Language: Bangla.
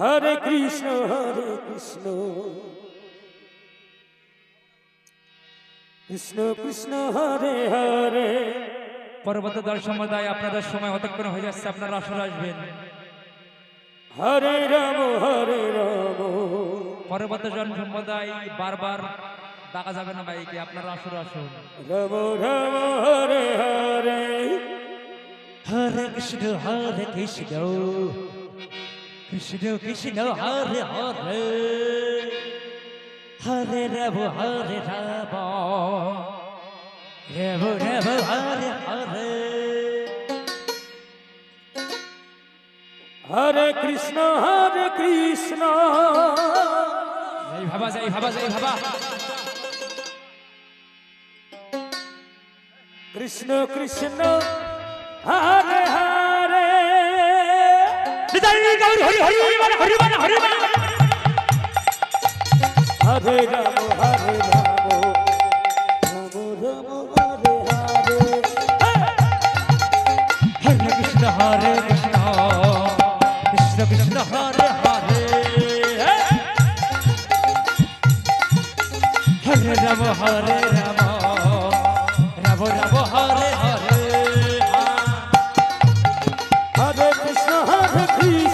হরে কৃষ্ণ হরে কৃষ্ণ। কৃষ্ণ কৃষ্ণ হরে হরে। পরবর্তী দল সম্প্রদায় আপনাদের সময় অতক্ষণ হয়ে যাচ্ছে আপনারা আসলে আসবেন। হরে রাম হরে রাম। পরবর্তী জন সম্প্রদায় বারবার ডাকা যাবে না ভাইকে আপনারা আসলে আসুন। রাম রাম হরে হরে। হরে কৃষ্ণ হরে Krishna. Krishna Krishna Hare Hare Hare Rama Hare Rama Rama Rama Hare Hare Hare Krishna Hare Krishna Jai Baba Jai Baba Jai Baba Krishna Krishna Hare Ram হরে রাম রাম রাম হরে হরে হরে কৃষ্ণ। হরে